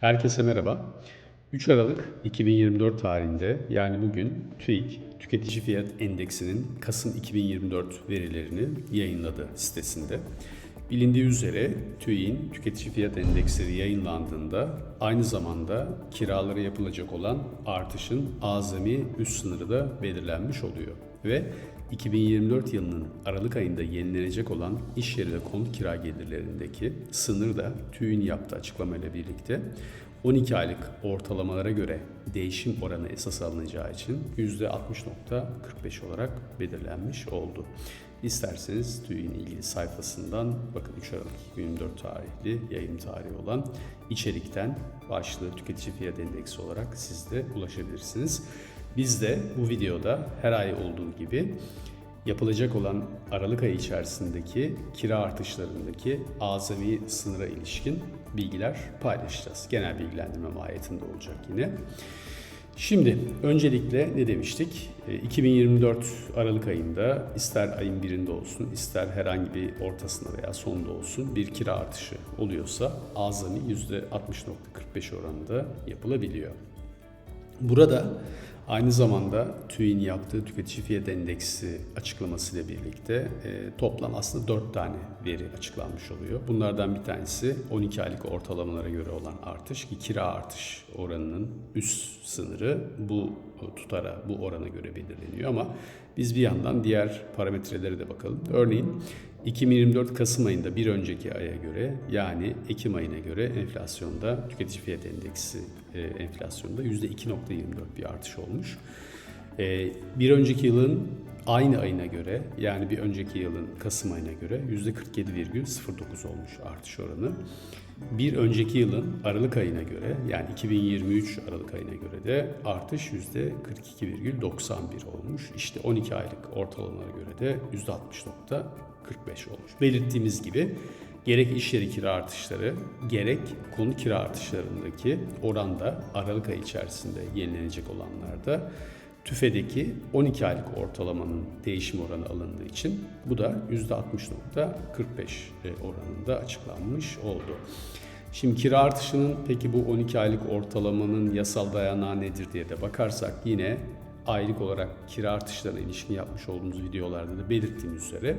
Herkese merhaba. 3 Aralık 2024 tarihinde yani bugün TÜİK Tüketici Fiyat Endeksinin Kasım 2024 verilerini yayınladı sitesinde. Bilindiği üzere TÜİK'in Tüketici Fiyat Endeksleri yayınlandığında aynı zamanda kiralara yapılacak olan artışın azami üst sınırı da belirlenmiş oluyor. Ve 2024 yılının Aralık ayında yenilenecek olan iş yeri ve konut kira gelirlerindeki sınır da TÜİK'in yaptığı açıklamayla birlikte 12 aylık ortalamalara göre değişim oranı esas alınacağı için %60.45 olarak belirlenmiş oldu. İsterseniz TÜİK'in ilgili sayfasından bakın 3 Aralık 2024 tarihli yayın tarihi olan içerikten başlığı tüketici fiyat endeksi olarak siz de ulaşabilirsiniz. Biz de bu videoda her ay olduğu gibi yapılacak olan Aralık ayı içerisindeki kira artışlarındaki azami sınıra ilişkin bilgiler paylaşacağız. Genel bilgilendirme mahiyetinde olacak yine. Şimdi öncelikle ne demiştik? E, 2024 Aralık ayında ister ayın birinde olsun, ister herhangi bir ortasında veya sonunda olsun bir kira artışı oluyorsa azami %60.45 oranında yapılabiliyor. Burada aynı zamanda TÜİ'nin yaptığı tüketici fiyat endeksi açıklamasıyla birlikte e, toplam aslında 4 tane veri açıklanmış oluyor. Bunlardan bir tanesi 12 aylık ortalamalara göre olan artış ki kira artış oranının üst sınırı bu tutara, bu orana göre belirleniyor ama biz bir yandan diğer parametrelere de bakalım. Örneğin 2024 Kasım ayında bir önceki aya göre yani Ekim ayına göre enflasyonda tüketici fiyat endeksi e, enflasyonda %2.24 bir artış olmuş. E, bir önceki yılın aynı ayına göre yani bir önceki yılın Kasım ayına göre %47,09 olmuş artış oranı. Bir önceki yılın Aralık ayına göre yani 2023 Aralık ayına göre de artış %42,91 olmuş. İşte 12 aylık ortalamalara göre de %60.45 olmuş. Belirttiğimiz gibi gerek iş yeri kira artışları gerek konu kira artışlarındaki oranda Aralık ayı içerisinde yenilenecek olanlarda TÜFE'deki 12 aylık ortalamanın değişim oranı alındığı için bu da %60.45 oranında açıklanmış oldu. Şimdi kira artışının peki bu 12 aylık ortalamanın yasal dayanağı nedir diye de bakarsak yine aylık olarak kira artışlarına ilişkin yapmış olduğumuz videolarda da belirttiğimiz üzere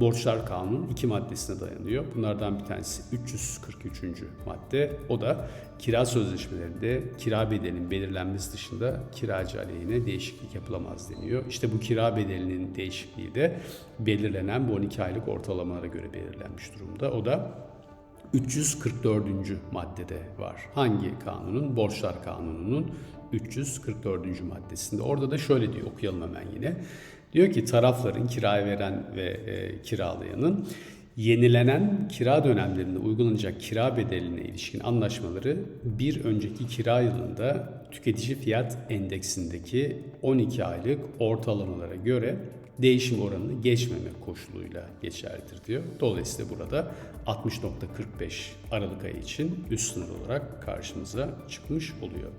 Borçlar Kanunu iki maddesine dayanıyor. Bunlardan bir tanesi 343. madde. O da kira sözleşmelerinde kira bedelinin belirlenmesi dışında kiracı aleyhine değişiklik yapılamaz deniyor. İşte bu kira bedelinin değişikliği de belirlenen bu 12 aylık ortalamalara göre belirlenmiş durumda. O da 344. maddede var. Hangi kanunun? Borçlar Kanunu'nun 344. maddesinde. Orada da şöyle diyor okuyalım hemen yine. Diyor ki tarafların kiraya veren ve e, kiralayanın yenilenen kira dönemlerinde uygulanacak kira bedeline ilişkin anlaşmaları bir önceki kira yılında tüketici fiyat endeksindeki 12 aylık ortalamalara göre değişim oranını geçmemek koşuluyla geçerlidir diyor. Dolayısıyla burada 60.45 Aralık ayı için üst sınır olarak karşımıza çıkmış oluyor.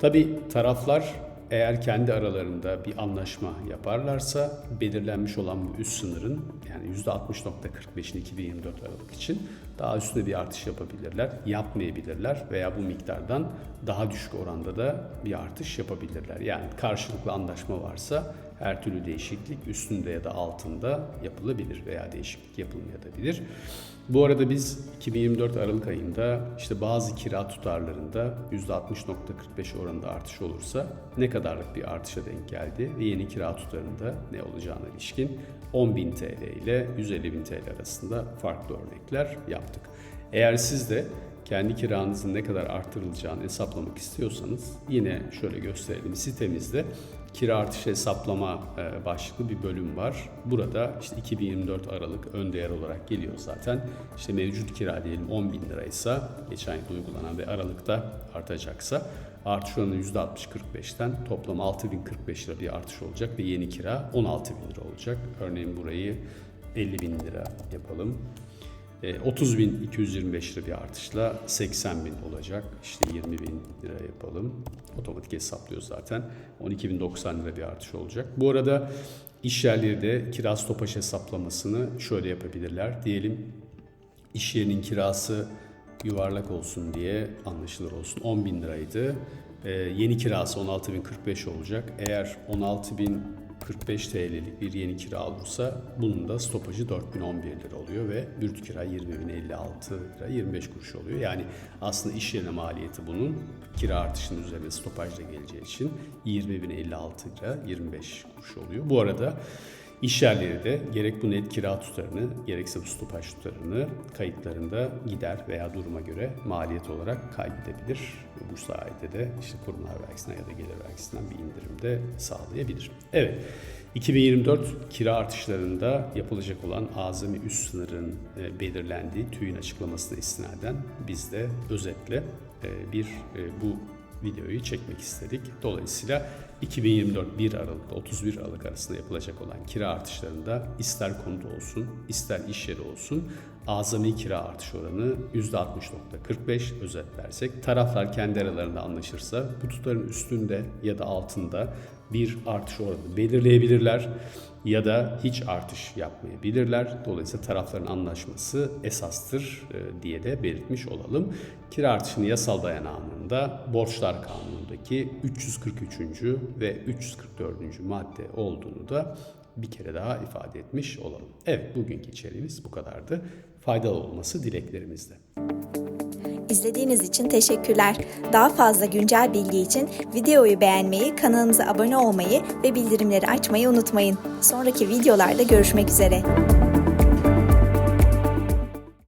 Tabi taraflar eğer kendi aralarında bir anlaşma yaparlarsa belirlenmiş olan bu üst sınırın yani %60.45'in 2024 Aralık için daha üstüne bir artış yapabilirler, yapmayabilirler veya bu miktardan daha düşük oranda da bir artış yapabilirler. Yani karşılıklı anlaşma varsa her türlü değişiklik üstünde ya da altında yapılabilir veya değişiklik yapılmayabilir. Bu arada biz 2024 Aralık ayında işte bazı kira tutarlarında %60.45 oranında artış olursa ne kadarlık bir artışa denk geldi ve yeni kira tutarında ne olacağına ilişkin 10.000 TL ile 150.000 TL arasında farklı örnekler yaptık. Eğer siz de kendi kiranızın ne kadar artırılacağını hesaplamak istiyorsanız yine şöyle gösterelim sitemizde kira artış hesaplama e, başlıklı bir bölüm var. Burada işte 2024 Aralık ön değer olarak geliyor zaten. İşte mevcut kira diyelim 10 bin liraysa geçen yıl uygulanan ve Aralık'ta artacaksa artış oranı %60-45'ten toplam 6045 lira bir artış olacak ve yeni kira 16 bin lira olacak. Örneğin burayı 50 bin lira yapalım. 30.225 lira bir artışla 80 bin olacak. İşte 20 bin lira yapalım. Otomatik hesaplıyor zaten. 12.090 lira bir artış olacak. Bu arada iş yerleri de kira stopaj hesaplamasını şöyle yapabilirler. Diyelim iş yerinin kirası yuvarlak olsun diye anlaşılır olsun 10 bin liraydı. Ee, yeni kirası 16.045 olacak. Eğer 16.045 TL'lik bir yeni kira olursa bunun da stopajı 4011 lira oluyor ve brüt kira 20.056 lira 25 kuruş oluyor. Yani aslında iş yerine maliyeti bunun kira artışının üzerine stopajla geleceği için 20.056 lira 25 kuruş oluyor. Bu arada İş yerleri de gerek bu net kira tutarını gerekse bu stopaj tutarını kayıtlarında gider veya duruma göre maliyet olarak kaydedebilir. Bu sayede de işte kurumlar vergisinden ya da gelir vergisinden bir indirim de sağlayabilir. Evet, 2024 kira artışlarında yapılacak olan azami üst sınırın e, belirlendiği TÜİ'nin açıklamasına istinaden biz de özetle e, bir e, bu videoyu çekmek istedik. Dolayısıyla 2024 1 Aralık 31 Aralık arasında yapılacak olan kira artışlarında ister konut olsun, ister iş yeri olsun azami kira artış oranı %60.45 özetlersek taraflar kendi aralarında anlaşırsa bu tutarın üstünde ya da altında bir artış oranı belirleyebilirler ya da hiç artış yapmayabilirler. Dolayısıyla tarafların anlaşması esastır e, diye de belirtmiş olalım. Kira artışının yasal dayanağında Borçlar Kanunu'ndaki 343. ve 344. madde olduğunu da bir kere daha ifade etmiş olalım. Evet bugünkü içeriğimiz bu kadardı. Faydalı olması dileklerimizde. İzlediğiniz için teşekkürler. Daha fazla güncel bilgi için videoyu beğenmeyi, kanalımıza abone olmayı ve bildirimleri açmayı unutmayın. Sonraki videolarda görüşmek üzere.